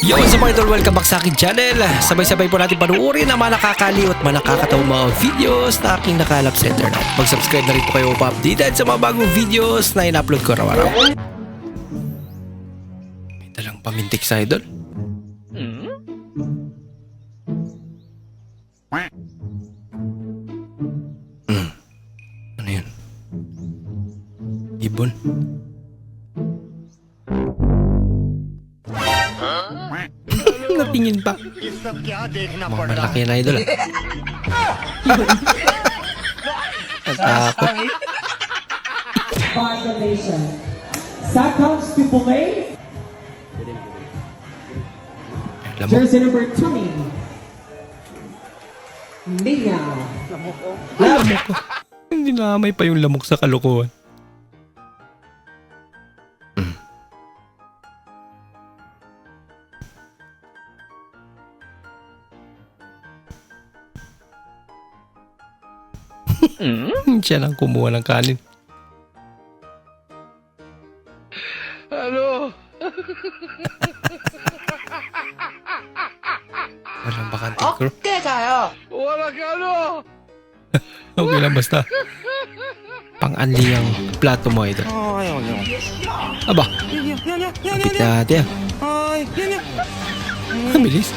Yo, what's up mga idol? Welcome back sa aking channel. Sabay-sabay po natin panuorin ang mga nakakaliw at mga nakakatawang mga videos na aking nakalap sa internet. Mag-subscribe na rin po kayo pa-updated sa mga bagong videos na in-upload ko araw-araw. May dalang pamintik sa idol. Natingin pa. Mga malaki na idol ah. Natakot. violation. Seconds to play. Alam mo, Jersey number 20. Mia. lamok ko. Hindi naamay pa yung lamok sa kalokohan. Siya lang kumuha ng kanin. Ano? Walang bakante crew. Okay kayo. Okay lang basta. Pang-anli ang plato mo ito. Ay, ay, ay. Aba, kapit yan. natin. Ay, yan, yan. Ang bilis.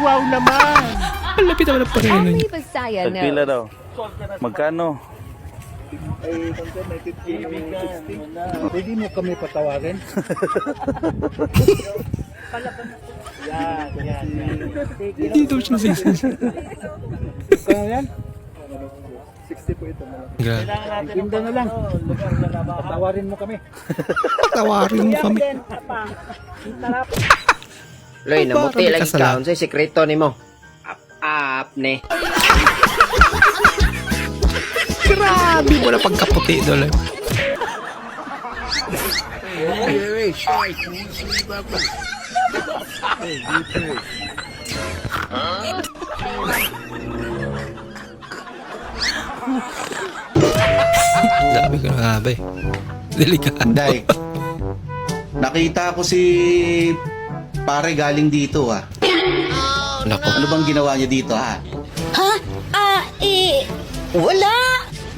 Wow naman! Ang lapit naman ang parehano Only niya. Bisaya Tagpila knows. daw. Magkano? Pwede mo kami patawarin? Hindi daw siya nasisa. Kaya yan? Grabe. Tinda na lang. Patawarin mo kami. Patawarin mo kami. Loy, namuti lagi ka. Unsay sekreto nimo? Up, up, ne. Grabe mo na pagkaputi doon. eh. Sabi ko na nga ba eh. Delikado. Day, nakita ko si pare galing dito ah. Nako. Ano bang ginawa niya dito ha? Ha? Ah, eh, wala.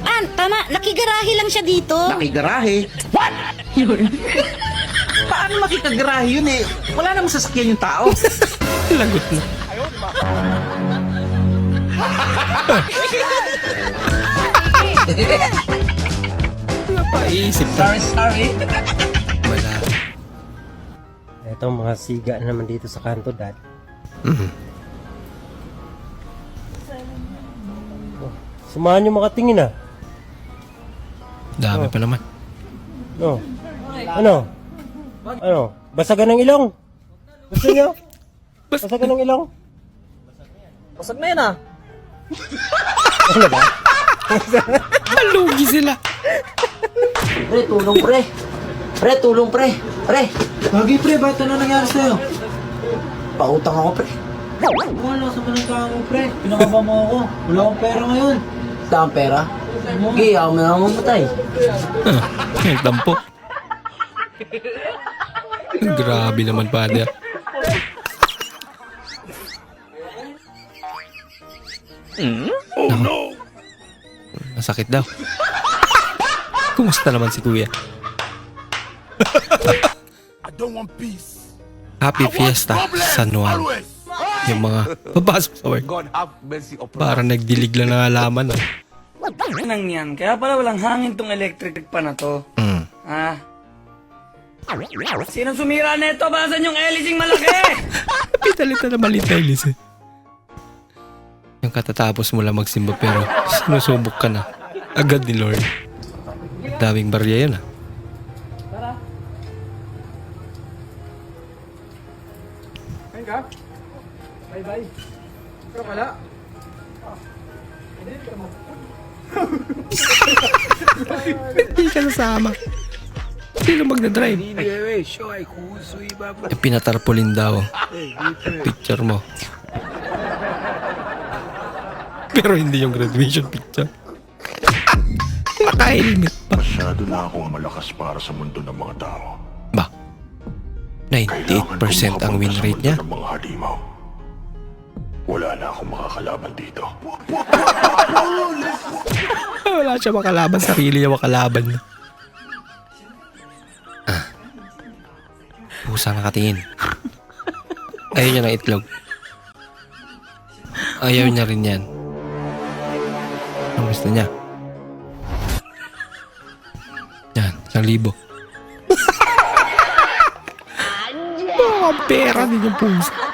Ah, tama, nakigarahe lang siya dito. Nakigarahe. What? Paano makikagarahe yun eh? Wala namang sasakyan yung tao. Lagot na. Wala pa isip na. Sorry, sorry. Wala. Ito mga siga naman dito sa kanto, Dad. Mhm. Samahan nyo makatingin ah. Dami pa naman. No. Ano? Ano? Basagan ng ilong. Gusto nyo? Basagan ng ilong. Basag na yan ah. Ano ba? Malugi sila. Pre, tulong pre. Pre, tulong pre. Pre. Lagi pre, ba't ano nangyari sa'yo? Pautang ako pre. Wala sa manang mo pre. Pinakaba mo ako. Wala akong pera ngayon. Saan pera? Gay, ako na mamatay. Ang tampo. Grabe naman, father. Oh no! Masakit daw. Kumusta naman si kuya? Happy Fiesta, San Juan. Yung mga papasok sa work. Para nagdilig lang ng alaman. Ah. nang yan. Kaya pala walang hangin tong electric pa na to. Mm. Ha? Sino sumira nito? Basan yung elising malaki? Pitalita na maliit na ilis eh. Yung katatapos mo lang magsimba pero sinusubok ka na. Agad ni Lord. Daming barya yun ah. Hindi ka nasama. Sino magdadrive? Eh, pinatarpulin daw. Picture mo. Pero hindi yung graduation picture. Naka-helmet pa. Masyado na akong malakas para sa mundo ng mga tao. Ba? 98% ang win rate niya. ng mga halimaw. Wala na akong makakalaban dito. Wala siya makalaban. Sarili niya makalaban. Ah. Pusa nakatingin. Ayaw niya ng itlog. Ayaw niya rin yan. Ang gusto niya. Yan, isang libo. Mga pera din yung pusa.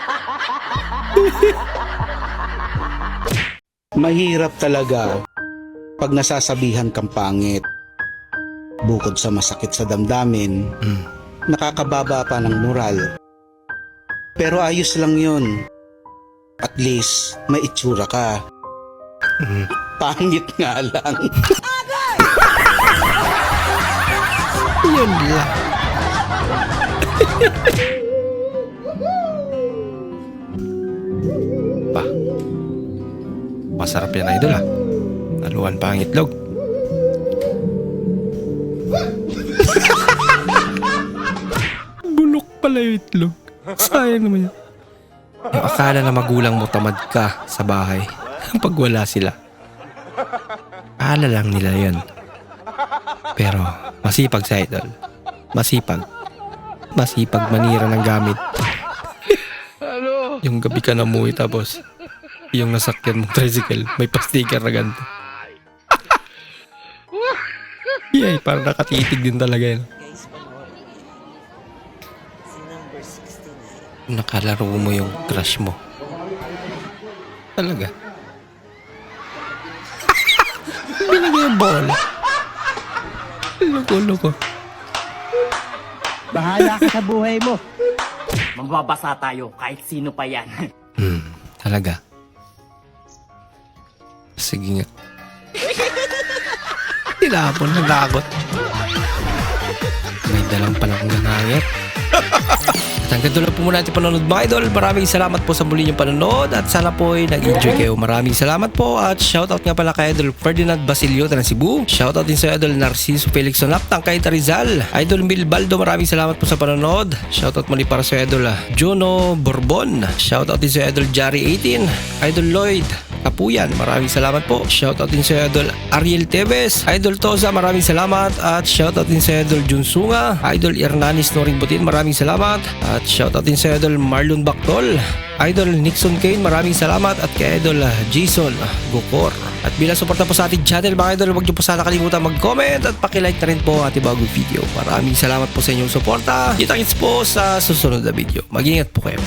Mahirap talaga pag nasasabihan kang pangit. Bukod sa masakit sa damdamin, Mm. nakakababa pa ng moral. Pero ayos lang yun. At least, may itsura ka. Mm. Pangit nga lang. Yun lang. Masarap yan, idol ah. Naluan pa ang itlog. Bulok pala yung itlog. Sayang naman yun. Yung akala na magulang mo tamad ka sa bahay pag wala sila. Akala lang nila yun. Pero masipag sa idol. Masipag. Masipag manira ng gamit. yung gabi ka namuhi tapos yung nasakyan mong tricycle may pa-sticker na ganito. Yay, parang nakatitig din talaga yun. Guys, panoorin Si number 69. Nakalaro mo yung crush mo. Talaga. Binigay yung bola. Loko-loko. Bahala ka sa buhay mo. Magbabasa tayo kahit sino pa yan. Hmm, talaga. Sige nga. Tinapon ng lagot. May dalang palang nanangit. At hanggang doon lang po muna natin panonood mga idol. Maraming salamat po sa muli niyong panonood at sana po ay nag-enjoy kayo. Maraming salamat po at shoutout nga pala kay Idol Ferdinand Basilio ng Cebu. Shoutout din sa Idol Narciso Felix Sonap ng Kaita Rizal. Idol Mil Baldo, maraming salamat po sa panonood. Shoutout muli para sa Idol ah, Juno Bourbon. Shoutout din sa Idol Jari 18. Idol Lloyd Kapuyan, maraming salamat po. Shoutout din sa Idol Ariel Tevez, Idol Toza, maraming salamat. At shoutout din sa Idol Junsunga, Idol Hernanis Noring Butin, maraming salamat. At shoutout din sa Idol Marlon Bactol, Idol Nixon Kane, maraming salamat. At kay Idol Jason Gokor. At bilang suporta po sa ating channel mga idol, huwag niyo po sana kalimutan mag-comment at pakilike na rin po ang ating bagong video. Maraming salamat po sa inyong suporta. Kita-kits po sa susunod na video. Mag-ingat po kayo.